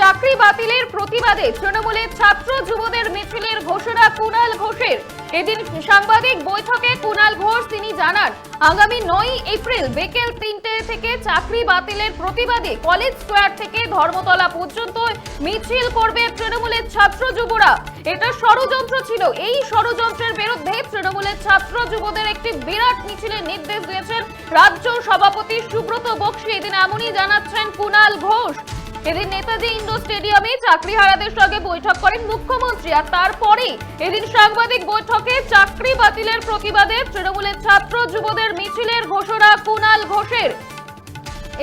চাকরি বাতিলের প্রতিবাদে তৃণমূলের ছাত্র যুবদের মিছিলের ঘোষণা কুণাল ঘোষের। এদিন সাংবাদিক বৈঠকে কুণাল ঘোষ তিনি জানান, আগামী নয় এপ্রিল বিকেল তিনটে থেকে চাকরি বাতিলের প্রতিবাদে কলেজ স্কোয়ার থেকে ধর্মতলা পর্যন্ত মিছিল করবে তৃণমূলের ছাত্র যুবরা। এটা ষড়যন্ত্র ছিল। এই ষড়যন্ত্রের বিরুদ্ধে তৃণমূলের ছাত্র যুবদের একটি বিরাট মিছিলের নির্দেশ দিয়েছেন রাজ্য সভাপতি সুব্রত বক্সি। এদিন এমনই জানাচ্ছেন কুণাল ঘোষ। এদিন নেতাজি ইন্ডোর স্টেডিয়ামে চাকরিহারাদের সঙ্গে বৈঠক করেন মুখ্যমন্ত্রী আর তারপরে এদিন সাংবাদিক বৈঠকে চাকরি বাতিলের প্রতিবাদে তৃণমূলের ছাত্র যুবদের মিছিলের ঘোষণা কুণাল ঘোষের।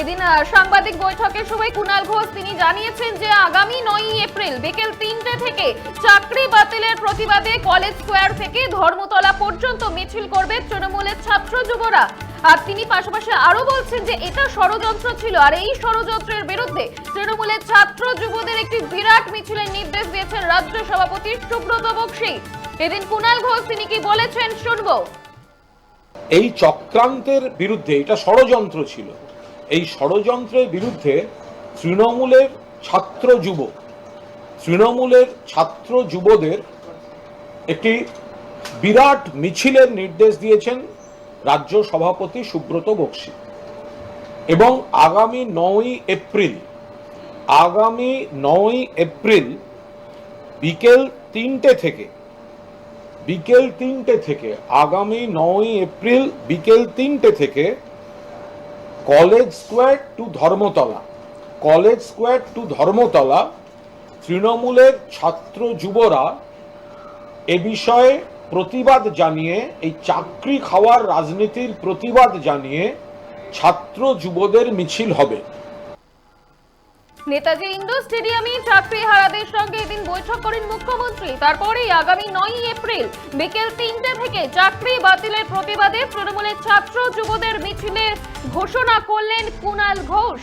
এদিন সাংবাদিক বৈঠকের সময় কুণাল ঘোষ, তিনি জানিয়েছেন যে আগামী নয় এপ্রিল বিকেল তিনটে থেকে চাকরি বাতিলের প্রতিবাদে কলেজ স্কোয়ার থেকে ধর্মতলা পর্যন্ত মিছিল করবে তৃণমূলের ছাত্র যুবরা। আর তিনি পাশাপাশি আরও বলছেন যে এটা ষড়যন্ত্র ছিল। আর এই ষড়যন্ত্রের বিরুদ্ধে তৃণমূলের ছাত্র যুবদের একটি বিরাট মিছিলের নির্দেশ দিয়েছেন রাজ্য সভাপতি সুব্রত বক্সি। এদিন কুণাল ঘোষ তিনি কি বলেছেন শুনব। এই চক্রান্তের বিরুদ্ধে এটা ষড়যন্ত্র ছিল। এই ষড়যন্ত্রের বিরুদ্ধে তৃণমূলের ছাত্র যুব, তৃণমূলের ছাত্র যুবদের একটি বিরাট মিছিলের নির্দেশ দিয়েছেন রাজ্য সভাপতি সুব্রত বক্সি। এবং আগামী নয় এপ্রিল, আগামী নয় এপ্রিল বিকেল তিনটে থেকে, বিকেল তিনটে থেকে, আগামী নয় এপ্রিল বিকেল তিনটে থেকে college square to Dharmatala, college square to Dharmatala তৃণমূলের ছাত্র যুবরা এ বিষয়ে প্রতিবাদ জানিয়ে, এই চাকরি খাওয়ার রাজনীতির প্রতিবাদ জানিয়ে ছাত্র যুবদের মিছিল হবে। নেতাজি ইন্ডোর স্টেডিয়ামে চাকরি হারাদের সঙ্গে এদিন বৈঠক করেন মুখ্যমন্ত্রী। তারপরেই আগামী নয় এপ্রিল বিকেল তিনটে থেকে চাকরি বাতিলের প্রতিবাদে তৃণমূলের ছাত্র যুবদের মিছিলের ঘোষণা করলেন কুণাল ঘোষ।